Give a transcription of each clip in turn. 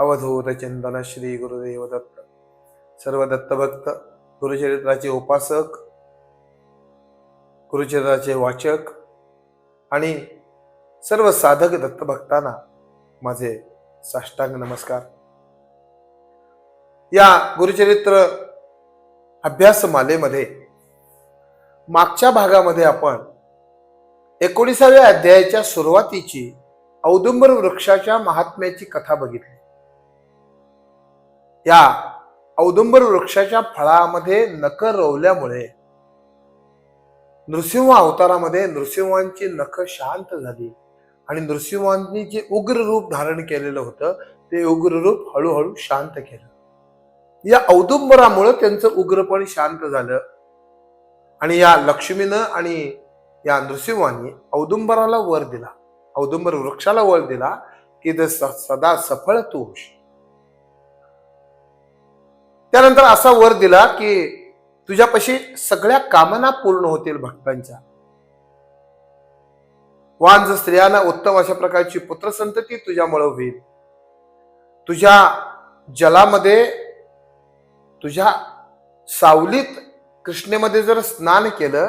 अवधूत चिंतन श्री गुरुदेव दत्त सर्व दत्तभक्त गुरुचरित्राचे उपासक गुरुचरित्राचे वाचक आणि सर्व साधक दत्तभक्तांना माझे साष्टांग नमस्कार. या गुरुचरित्र अभ्यास मालेमध्ये मागच्या भागामध्ये आपण एकोणीसाव्या अध्यायाच्या सुरुवातीची औदुंबर वृक्षाच्या महात्म्याची कथा बघितली. या औदुंबर वृक्षाच्या फळामध्ये नख रोवल्यामुळे नृसिंह अवतारामध्ये नृसिंहांची नख शांत झाली. आणि नृसिंहांनी जे उग्र रूप धारण केलेलं होतं ते उग्र रूप हळूहळू शांत केलं. या औदुंबरामुळं त्यांचं उग्रपण शांत झालं. आणि या लक्ष्मीनं आणि या नृसिंहांनी औदुंबराला वर दिला. औदुंबर वृक्षाला वर दिला की ते स- सदा सफळ तू होशील त्यानंतर असा वर दिला की तुझ्यापाशी सगळ्या कामना पूर्ण होतील भक्तांच्या. वांज स्त्रियांना उत्तम अशा प्रकारची पुत्रसंतती तुझ्यामुळे होईल. तुझ्या जलामध्ये तुझ्या सावलीत कृष्णेमध्ये जर स्नान केलं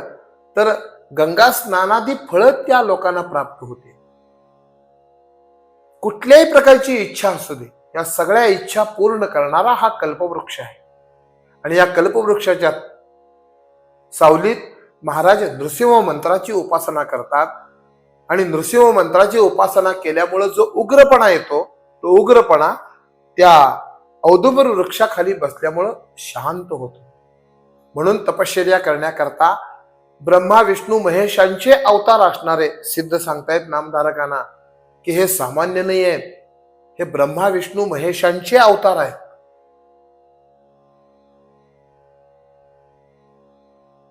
तर गंगा स्नानादी फळं त्या लोकांना प्राप्त होते कुठल्याही प्रकारची इच्छा असू दे. या सगळ्या इच्छा पूर्ण करणारा हा कल्पवृक्ष आहे. आणि या कल्पवृक्षाच्या सावलीत महाराज नृसिंह मंत्राची उपासना करतात. आणि नृसिंह मंत्राची उपासना केल्यामुळे जो उग्रपणा येतो तो उग्रपणा त्या औदुंबर वृक्षाखाली बसल्यामुळं शांत होतो. म्हणून तपश्चर्या करण्याकरता ब्रह्मा विष्णू महेशांचे अवतार असणारे सिद्ध सांगतायत नामधारकांना की हे सामान्य नाही आहेत हे ब्रह्मा विष्णू महेशांचे अवतार आहेत.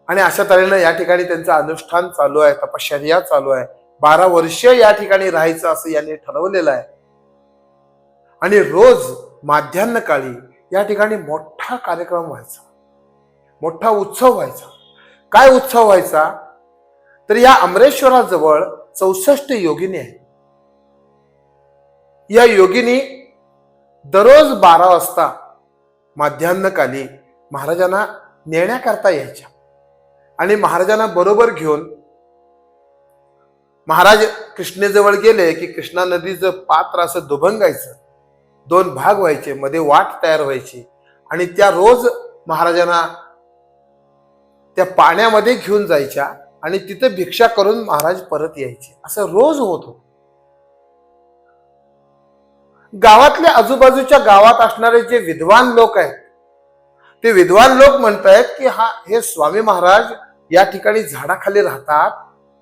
आणि अशा तऱ्हेनं या ठिकाणी त्यांचं अनुष्ठान चालू आहे तपश्चर्या चालू आहे. बारा वर्ष या ठिकाणी राहायचं असं यांनी ठरवलेलं आहे. आणि रोज माध्यान्ह काळी या ठिकाणी मोठा कार्यक्रम व्हायचा. मोठा उत्सव व्हायचा. काय उत्सव व्हायचा? तर या अमरेश्वराजवळ चौसष्ट योगिनी आहेत. या योगिनी दररोज बारा वाजता माध्यान्हकाली महाराजांना नेण्याकरता यायच्या. आणि महाराजांना बरोबर घेऊन महाराज कृष्णेजवळ गेले की कृष्णा नदीचं पात्र असं दुभंगायचं. दोन भाग व्हायचे मध्ये वाट तयार व्हायची. आणि त्या रोज महाराजांना त्या पाण्यामध्ये घेऊन जायच्या आणि तिथं भिक्षा करून महाराज परत यायचे. असं रोज होत होत. गावातल्या आजूबाजूच्या गावात असणारे जे विद्वान लोक आहेत ते विद्वान लोक म्हणतायत की हा हे स्वामी महाराज या ठिकाणी झाडाखाली राहतात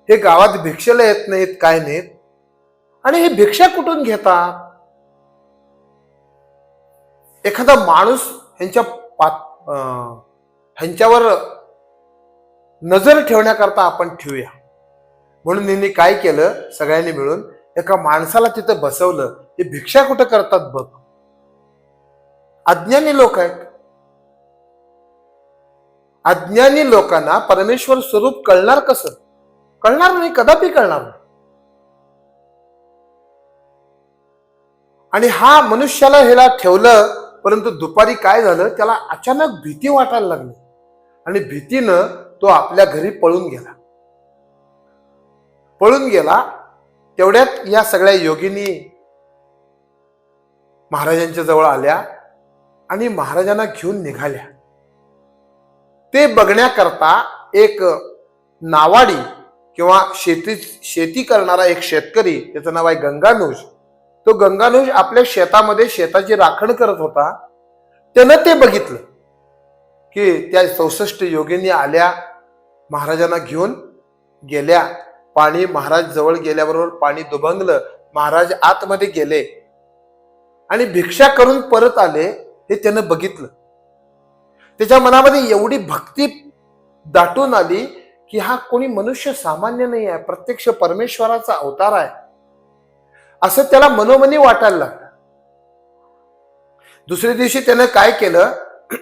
हे गावात भिक्षेला येत नाहीत काय नाहीत? आणि हे भिक्षा कुठून घेतात? एखादा माणूस ह्यांच्या पात ह्यांच्यावर नजर ठेवण्याकरता आपण ठेवूया. म्हणून यांनी काय केलं? सगळ्यांनी मिळून एका माणसाला तिथं बसवलं हे भिक्षा कुठं करतात बघ. अज्ञानी लोक आहेत. अज्ञानी लोकांना परमेश्वर स्वरूप कळणार कसं? कळणार नाही कदापि कळणार नाही. आणि हा मनुष्याला ह्याला ठेवलं परंतु दुपारी काय झालं? त्याला अचानक भीती वाटायला लागली. आणि भीतीनं तो आपल्या घरी पळून गेला. पळून गेला तेवढ्यात या सगळ्या योगिनी महाराजांच्या जवळ आल्या आणि महाराजांना घेऊन निघाल्या. ते बघण्याकरता एक नावाडी किंवा शेती शेती करणारा एक शेतकरी त्याचं नाव आहे गंगानुज. तो गंगानुज आपल्या शेतामध्ये शेताची राखण करत होता. त्यानं ते बघितलं की त्या चौसष्ट योगिनी आल्या महाराजांना घेऊन गेल्या. पाणी महाराज जवळ गेल्याबरोबर पाणी दुभंगलं महाराज आतमध्ये गेले. आणि भिक्षा करून परत आले हे त्यानं बघितलं. त्याच्या मनामध्ये एवढी भक्ती दाटून आली की हा कोणी मनुष्य सामान्य नाही आहे प्रत्यक्ष परमेश्वराचा अवतार आहे. असं त्याला मनोमनी वाटायला लागलं. दुसऱ्या दिवशी त्यानं काय केलं?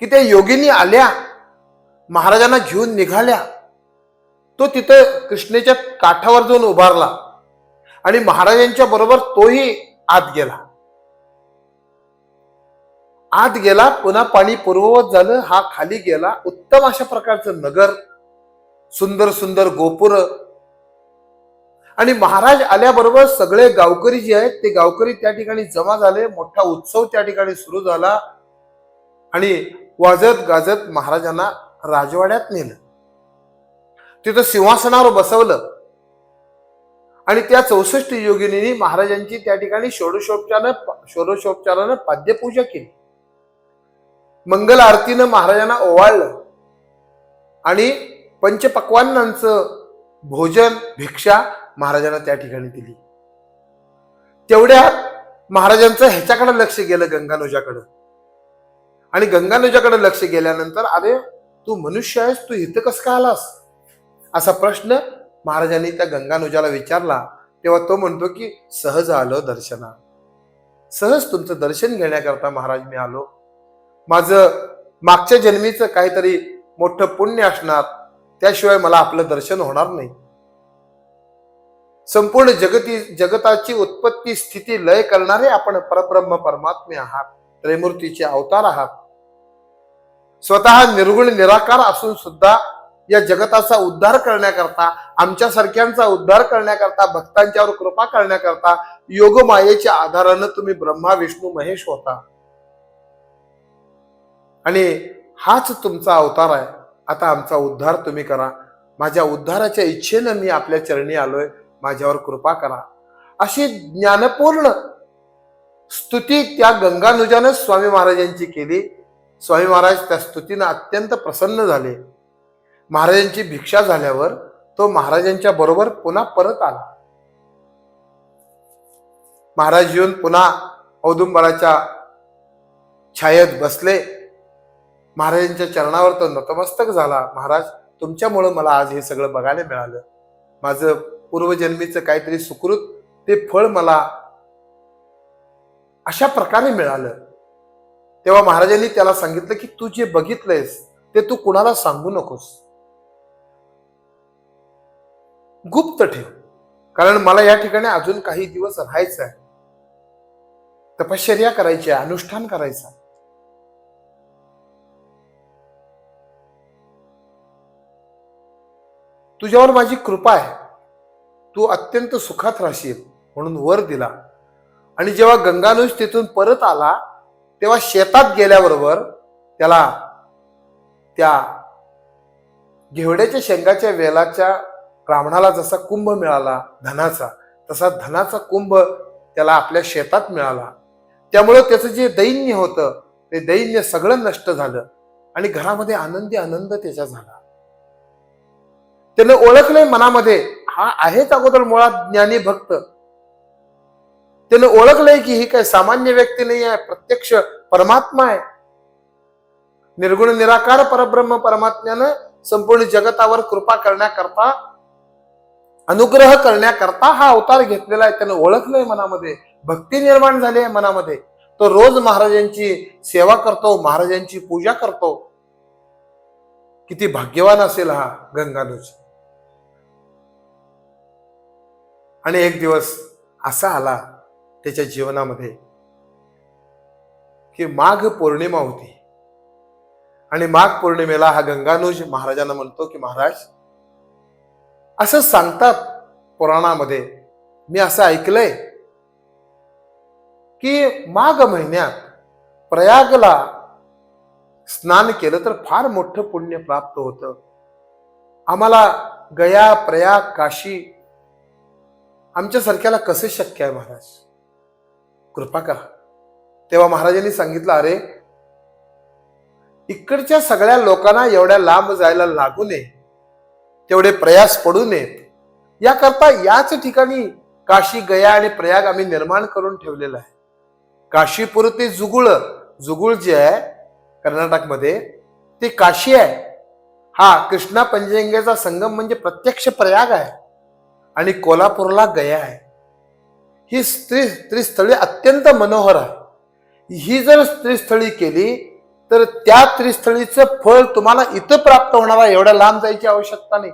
की त्या योगिनी आल्या महाराजांना घेऊन निघाल्या. तो तिथं कृष्णेच्या काठावर जाऊन उभारला आणि महाराजांच्या बरोबर तोही आत गेला. आत गेला पुन्हा पाणी पूर्ववत झालं हा खाली गेला. उत्तम अशा प्रकारचं नगर सुंदर सुंदर गोपुर. आणि महाराज आल्याबरोबर सगळे गावकरी जे आहेत ते गावकरी त्या ठिकाणी जमा झाले मोठा उत्सव त्या ठिकाणी सुरू झाला. आणि वाजत गाजत महाराजांना राजवाड्यात नेलं. तिथं सिंहासनावर बसवलं. आणि त्या चौसष्ट योगिनीने महाराजांची त्या ठिकाणी षोडशोपचारानं षोडशोपचारानं पाद्यपूजा केली. मंगल आरतीनं महाराजांना ओवाळलं. आणि पंचपक्वान्नांचं भोजन भिक्षा महाराजांना त्या ठिकाणी दिली. तेवढ्या महाराजांचं ह्याच्याकडे लक्ष गेलं गंगानुजाकडं. आणि गंगानुजाकडे लक्ष गेल्यानंतर अरे तू मनुष्य आहेस तू इथं कसं का आलास? असा प्रश्न महाराजांनी त्या गंगानुजाला विचारला. तेव्हा तो म्हणतो की सहज आलो दर्शना. सहज तुमचं दर्शन घेण्याकरता महाराज मी आलो. माझं मागच्या जन्मीचं काहीतरी मोठं पुण्य असणार त्याशिवाय मला आपलं दर्शन होणार नाही. संपूर्ण जगती जगताची उत्पत्ती स्थिती लय करणारे आपण परब्रह्म परमात्मे आहात त्रैमूर्तीचे अवतार आहात. स्वतः निर्गुण निराकार असून सुद्धा या जगताचा उद्धार करण्याकरता आमच्यासारख्यांचा उद्धार करण्याकरता भक्तांच्यावर कृपा करण्याकरता योगमायेच्या आधारानं तुम्ही ब्रह्मा विष्णू महेश होता. आणि हाच तुमचा अवतार आहे. आता आमचा उद्धार तुम्ही करा. माझ्या उद्धाराच्या इच्छेनं मी आपल्या चरणी आलोय. माझ्यावर कृपा करा. अशी ज्ञानपूर्ण स्तुती त्या गंगानुजानं स्वामी महाराजांची केली. स्वामी महाराज त्या स्तुतीनं अत्यंत प्रसन्न झाले. महाराजांची भिक्षा झाल्यावर तो महाराजांच्या बरोबर पुन्हा परत आला. महाराज येऊन पुन्हा औदुंबराच्या छायेत बसले. महाराजांच्या चरणावर तो नतमस्तक झाला. महाराज तुमच्यामुळं मला आज हे सगळं बघायला मिळालं. माझं पूर्वजन्मीचं काहीतरी सुकृत ते फळ मला अशा प्रकारे मिळालं. तेव्हा महाराजांनी त्याला सांगितलं की तू जे बघितलंयस ते तू कुणाला सांगू नकोस. गुप्त ठेव. कारण मला या ठिकाणी अजून काही दिवस राहायचं आहे. तपश्चर्या करायची आहे अनुष्ठान करायचं आहे. तुझ्यावर माझी कृपा आहे. तू अत्यंत सुखात राहशील म्हणून वर दिला. आणि जेव्हा गंगानुज तिथून परत आला तेव्हा शेतात गेल्याबरोबर त्याला त्या घेवड्याच्या शेंगाच्या वेलाच्या ब्राह्मणाला जसा कुंभ मिळाला धनाचा तसा धनाचा कुंभ त्याला आपल्या शेतात मिळाला. त्यामुळं त्याचं जे दैन्य होतं ते दैन्य सगळं नष्ट झालं आणि घरामध्ये आनंदी आनंद त्याच्या झाला. त्यानं ओळखलंय मनामध्ये हा आहेच अगोदर मुळात ज्ञानी भक्त. त्याने ओळखलंय की ही काय सामान्य व्यक्ती नाही आहे प्रत्यक्ष परमात्मा आहे. निर्गुण निराकार परब्रह्म परमात्म्यानं संपूर्ण जगतावर कृपा करण्याकरता अनुग्रह करण्याकरता हा अवतार घेतलेला आहे. त्यानं ओळखलंय मनामध्ये. भक्ती निर्माण झाली आहे मनामध्ये. तो रोज महाराजांची सेवा करतो महाराजांची पूजा करतो. किती भाग्यवान असेल हा गंगानुज आणि एक दिवस असा आला त्याच्या जीवनामध्ये की माघ पौर्णिमा होती. आणि माघ पौर्णिमेला हा गंगानुज महाराजांना म्हणतो की महाराज असं सांगतात पुराणामध्ये. मी असं ऐकलंय की माघ महिन्यात प्रयागला स्नान केलं तर फार मोठं पुण्य प्राप्त होतं. आम्हाला गया प्रयाग काशी आमच्यासारख्याला कसे कसं शक्य आहे महाराज? कृपा करा. तेव्हा महाराजांनी सांगितलं अरे इकडच्या सगळ्या लोकांना एवढ्या लांब जायला लागू नये. तेवढे प्रयास पडू नयेत याकरता याच ठिकाणी काशी गया आणि प्रयाग आम्ही निर्माण करून ठेवलेला आहे. काशीपूर ते जुगुळ जुगुळ जे आहे कर्नाटकमध्ये ते काशी आहे. हा कृष्णा पंचगंगेचा संगम म्हणजे प्रत्यक्ष प्रयाग आहे आणि कोल्हापूरला गया आहे. ही स्त्री त्रिस्थळी अत्यंत मनोहर आहे. ही जर स्त्रीस्थळी केली तर त्या त्रिस्थळीचं फळ तुम्हाला इथं प्राप्त होणार आहे एवढ्या लांब जायची आवश्यकता नाही.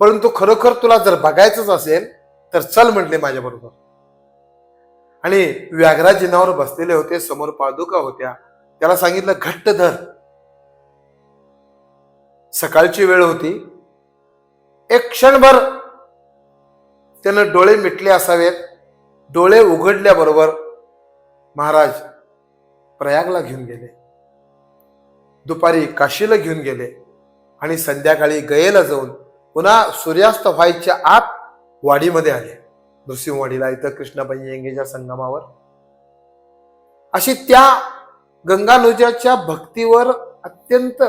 परंतु खरोखर तुला जर बघायचंच असेल तर चल म्हटले माझ्या बरोबर आणि व्याघ्रा जिनावर बसलेले होते समोर पादुका होत्या. त्याला सांगितलं घट्ट धर. सकाळची वेळ होती. एक क्षणभर त्यानं डोळे मिटले असावेत. डोळे उघडल्याबरोबर महाराज प्रयागला घेऊन गेले. दुपारी काशीला घेऊन गेले आणि संध्याकाळी गयेला जाऊन पुन्हा सूर्यास्त व्हायच्या आत वाडीमध्ये आले. नृसिंहवाडीला इथं कृष्णाबाई येंगेच्या संगमावर. अशी त्या गंगानुजाच्या भक्तीवर अत्यंत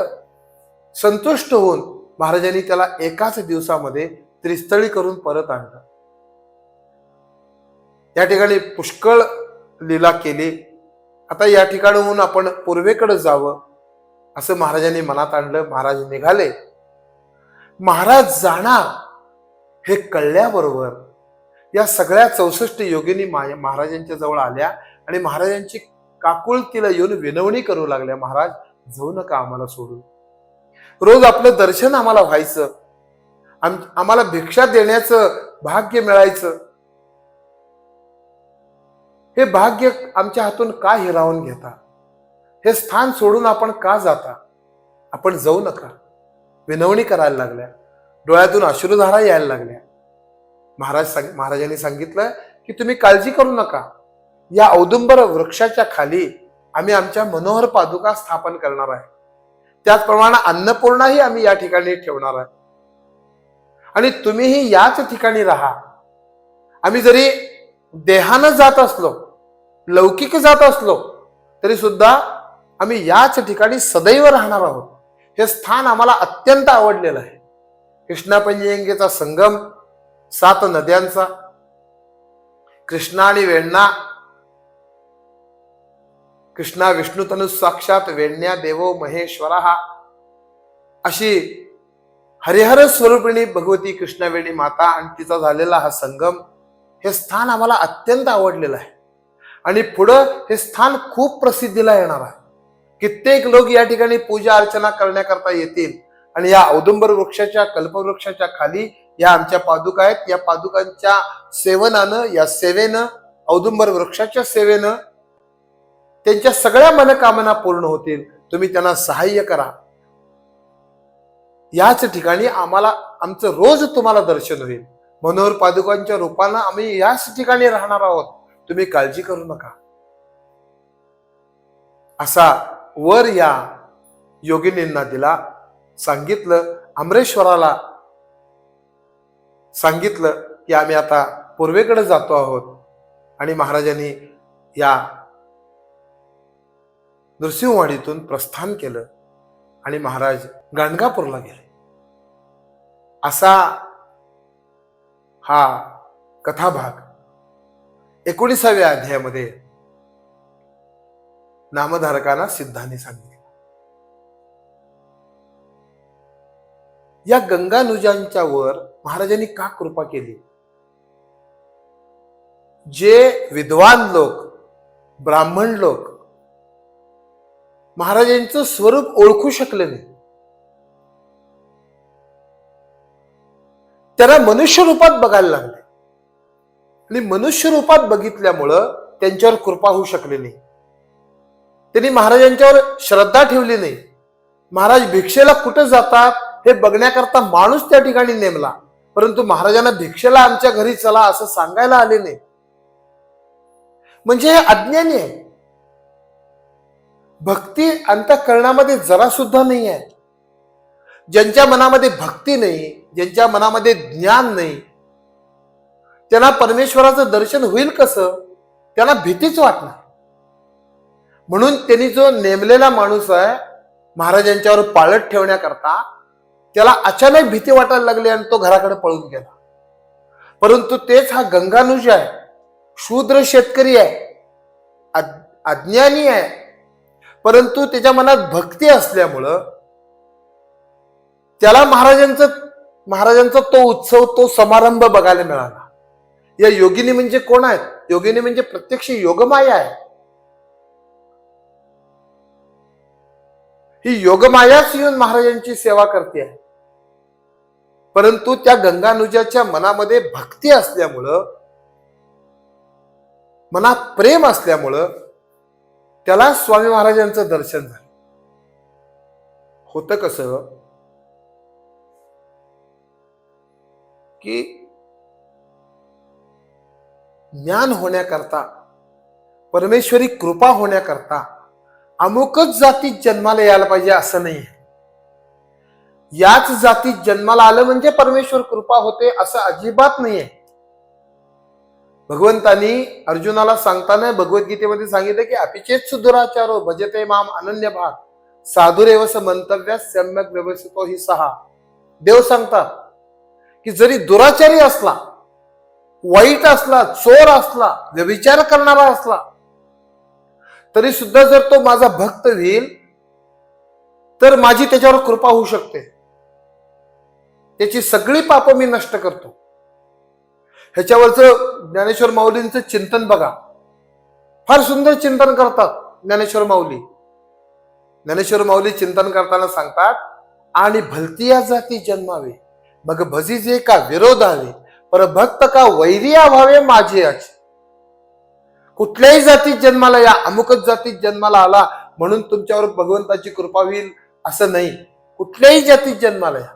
संतुष्ट होऊन महाराजांनी त्याला एकाच दिवसामध्ये त्रिस्थळी करून परत आणलं. या ठिकाणी पुष्कळ लीला केली. आता या ठिकाणाहून आपण पूर्वेकडे जावं असं महाराजांनी मनात आणलं महाराज निघाले. महाराज जाणार हे कळल्याबरोबर या सगळ्या चौसष्ट योगिनी महाराजांच्या जवळ आल्या आणि महाराजांची काकुळतीला येऊन विनवणी करू लागल्या महाराज जाऊ नका आम्हाला सोडून. रोज आपलं दर्शन आम्हाला व्हायचं. आम- आम्हाला भिक्षा देण्याचं भाग्य मिळायचं. हे भाग्य आमच्या हातून का हिरावून घेता? हे स्थान सोडून आपण का जाता? आपण जाऊ नका. विनवणी करायला लागल्या. डोळ्यातून अश्रुधारा यायला लागल्या. महाराज सांग महाराजांनी सांगितलं की तुम्ही काळजी करू नका. या औदुंबर वृक्षाच्या खाली आम्ही आमच्या मनोहर पादुका स्थापन करणार आहे. त्याचप्रमाणे अन्नपूर्णाही आम्ही या ठिकाणी ठेवणार आहे. आणि तुम्हीही याच ठिकाणी राहा. आम्ही जरी देहानं जात असलो लौकिक जात असलो तरी सुद्धा आम्ही याच ठिकाणी सदैव राहणार आहोत. हे स्थान आम्हाला अत्यंत आवडलेलं आहे. कृष्णापंजयंगेचा संगम सात नद्यांचा कृष्णा आणि वेण्णा कृष्णा विष्णू तनु साक्षात वेण्या देवो महेश्वरा अशी हरिहर स्वरूपिणी भगवती कृष्णवेणी माता आणि तिचा झालेला हा संगम हे स्थान आम्हाला अत्यंत आवडलेलं आहे. आणि पुढं हे स्थान खूप प्रसिद्धीला येणार आहे. कित्येक लोक या ठिकाणी पूजा अर्चना करण्याकरता येतील. आणि या औदुंबर वृक्षाच्या कल्पवृक्षाच्या खाली या आमच्या पादुका आहेत. या पादुकांच्या सेवनानं या सेवेनं औदुंबर वृक्षाच्या सेवेनं त्यांच्या सगळ्या मनकामना पूर्ण होतील. तुम्ही त्यांना सहाय्य करा. याच ठिकाणी आम्हाला आमचं रोज तुम्हाला दर्शन होईल. मनोहर पादुकांच्या रूपानं आम्ही याच ठिकाणी राहणार आहोत. तुम्ही काळजी करू नका. असा वर या योगिनींना दिला सांगितलं अमरेश्वराला सांगितलं की आम्ही आता पूर्वेकडे जातो आहोत. आणि महाराजांनी या नृसिंहवाडीतून प्रस्थान केलं आणि महाराज गाणगापूरला गेले. असा हा कथाभाग एकोणीसाव्या अध्यायामध्ये नामधारकांना सिद्धांनी सांगितले. या गंगानुजांच्या वर महाराजांनी का कृपा केली? जे विद्वान लोक ब्राह्मण लोक महाराजांचं स्वरूप ओळखू शकले नाही त्यांना मनुष्य रूपात बघायला लागले. आणि मनुष्य रूपात बघितल्यामुळं त्यांच्यावर कृपा होऊ शकली नाही. त्यांनी महाराजांच्यावर श्रद्धा ठेवली नाही. महाराज भिक्षेला कुठं जातात हे बघण्याकरता माणूस त्या ठिकाणी नेमला. परंतु महाराजांना भिक्षेला आमच्या घरी चला असं सांगायला आले नाही. म्हणजे हे अज्ञानी आहे. भक्ती अंतकरणामध्ये जरा सुद्धा नाही आहे. ज्यांच्या मनामध्ये भक्ती नाही ज्यांच्या मनामध्ये ज्ञान नाही त्यांना परमेश्वराचं दर्शन होईल कसं? त्यांना भीतीच वाटणार. म्हणून त्यांनी जो नेमलेला माणूस आहे महाराजांच्यावर पाळत ठेवण्याकरता त्याला अचानक भीती वाटायला लागली आणि तो घराकडे पळून गेला. परंतु तेच हा गंगानुज आहे शूद्र शेतकरी आहे अज्ञानी आहे. परंतु त्याच्या मनात भक्ती असल्यामुळं त्याला महाराजांचं महाराजांचा तो उत्सव तो समारंभ बघायला मिळाला. या योगिनी म्हणजे कोण आहेत? योगिनी म्हणजे प्रत्यक्ष योगमाया आहे. ही योगमायाच येऊन महाराजांची सेवा करते आहे. परंतु त्या गंगानुजाच्या मनामध्ये भक्ती असल्यामुळं मनात प्रेम असल्यामुळं त्याला स्वामी महाराजांचं दर्शन झालं. होतं कसं की ज्ञान होण्याकरता परमेश्वरी कृपा होण्याकरता अमुकच जातीत जन्माला यायला पाहिजे असं नाही. याच जातीत जन्माला आलं म्हणजे परमेश्वर कृपा होते असं अजिबात नाहीये. भगवंतानी अर्जुनाला सांगताना भगवद्गीतेमध्ये सांगितलं की अपिचेत सुदुराचारो भजते माम अनन्य भाग साधुरेव मंतव्य सम्यक व्यवस्थितो ही सहा. देव सांगतात की जरी दुराचारी असला वाईट असला चोर असला व्यभिचार करणारा असला तरी सुद्धा जर तो माझा भक्त होईल तर माझी त्याच्यावर कृपा होऊ शकते. त्याची सगळी पापं मी नष्ट करतो. ह्याच्यावरचं ज्ञानेश्वर माऊलींचं चिंतन बघा. फार सुंदर चिंतन करतात ज्ञानेश्वर माऊली. ज्ञानेश्वर माऊली चिंतन करताना सांगतात आणि भलतिया जाती जन्मावे. मग भजीजे का विरोधावे पर भक्त का वैरिया व्हावे माझे अचे कुठल्याही जातीत जन्माला या अमुकच जातीत जन्माला आला म्हणून तुमच्यावर भगवंताची कृपा होईल असं नाही. कुठल्याही जातीत जन्माला या.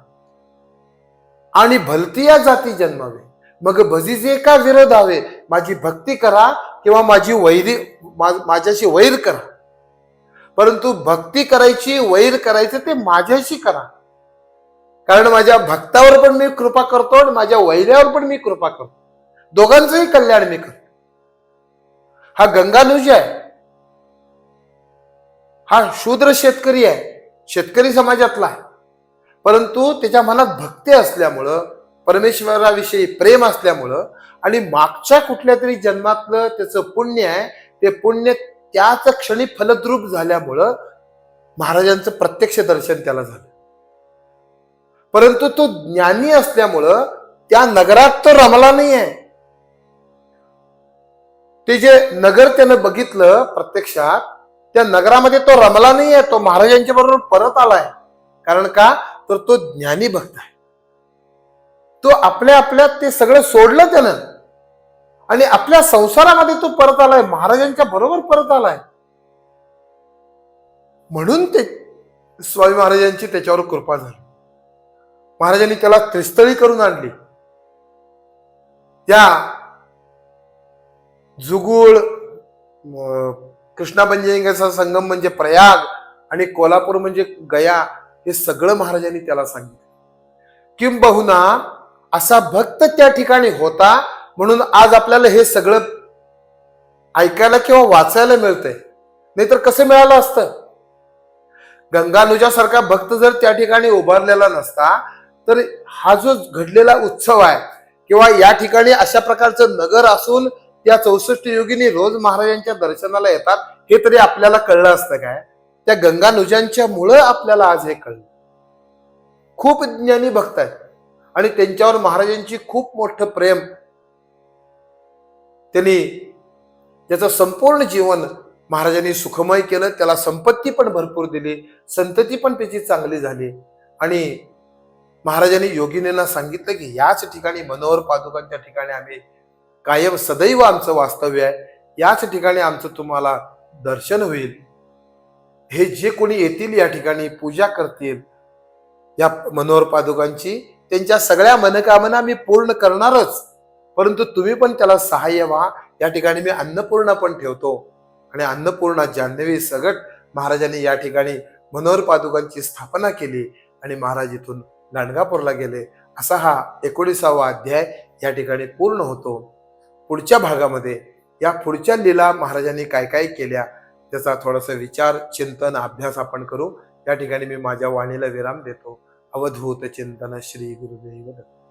आणि भलतिया जाती जन्मावे. मग भजीचे का विरोध हवे माझी भक्ती करा किंवा माझी वैरी मा- माझ्याशी वैर करा. परंतु भक्ती करायची वैर करायचं ते माझ्याशी करा. कारण माझ्या भक्तावर पण मी कृपा करतो आणि माझ्या वैर्यावर पण मी कृपा करतो. दोघांचंही कल्याण मी करतो. हा गंगानुज आहे. हा शूद्र शेतकरी आहे. शेतकरी समाजातला आहे. परंतु त्याच्या मनात भक्ती असल्यामुळं परमेश्वराविषयी प्रेम असल्यामुळं आणि मागच्या कुठल्या तरी जन्मातलं त्याचं पुण्य आहे ते पुण्य त्याच क्षणी फलद्रूप झाल्यामुळं महाराजांचं प्रत्यक्ष दर्शन त्याला झालं. परंतु तो ज्ञानी असल्यामुळं त्या नगरात तो रमला नाहीये. ते जे नगर त्यानं बघितलं प्रत्यक्षात त्या नगरामध्ये तो रमला नाहीये तो महाराजांच्या बरोबर परत आलाय. कारण का? तर तो ज्ञानी भक्त आहे. तो आपल्या आपल्यात ते सगळं सोडलं त्यानं. आणि आपल्या संसारामध्ये तो परत आलाय महाराजांच्या बरोबर परत आलाय. म्हणून ते स्वामी महाराजांची त्याच्यावर कृपा झाली. महाराजांनी त्याला त्रिस्थळी करून आणली. त्या जुगुळ कृष्णा पंजयंगाचा संगम म्हणजे प्रयाग आणि कोल्हापूर म्हणजे गया हे सगळं महाराजांनी त्याला सांगितलं. किंबहुना असा भक्त त्या ठिकाणी होता म्हणून आज आपल्याला हे सगळं ऐकायला किंवा वाचायला मिळतंय. नाहीतर कसं मिळालं असतं? गंगानुजासारखा भक्त जर त्या ठिकाणी उभारलेला नसता तर हा जो घडलेला उत्सव आहे किंवा या ठिकाणी अशा प्रकारचं नगर असून त्या चौसष्ट योगिनी रोज महाराजांच्या दर्शनाला येतात हे तरी आपल्याला कळलं असतं काय? त्या गंगानुजांच्या मुळे आपल्याला आज हे कळलं. खूप ज्ञानी भक्त आहेत. आणि त्यांच्यावर महाराजांची खूप मोठं प्रेम. त्यांनी त्याचं संपूर्ण जीवन महाराजांनी सुखमय केलं त्याला संपत्ती पण भरपूर दिली संतती पण त्याची चांगली झाली. आणि महाराजांनी योगिनींना सांगितलं की याच ठिकाणी मनोहर पादुकांच्या ठिकाणी आम्ही कायम सदैव आमचं वास्तव्य आहे. याच ठिकाणी आमचं तुम्हाला दर्शन होईल. हे जे कोणी येतील या ठिकाणी पूजा करतील या मनोहर पादुकांची त्यांच्या सगळ्या मनकामना मी पूर्ण करणारच. परंतु तुम्ही पण त्याला सहाय्य व्हा. या ठिकाणी मी अन्नपूर्णा पण ठेवतो. आणि अन्नपूर्णा जान्हवी सगट महाराजांनी या ठिकाणी मनोहर पादुकांची स्थापना केली आणि महाराज इथून गाणगापूरला गेले. असा हा एकोणीसावा अध्याय या ठिकाणी पूर्ण होतो. पुढच्या भागामध्ये या पुढच्या लीला महाराजांनी काय काय केल्या त्याचा थोडासा विचार चिंतन अभ्यास आपण करू. या ठिकाणी मी माझ्या वाणीला विराम देतो. अवधूत चिंतन श्री गुरुदेव दत्त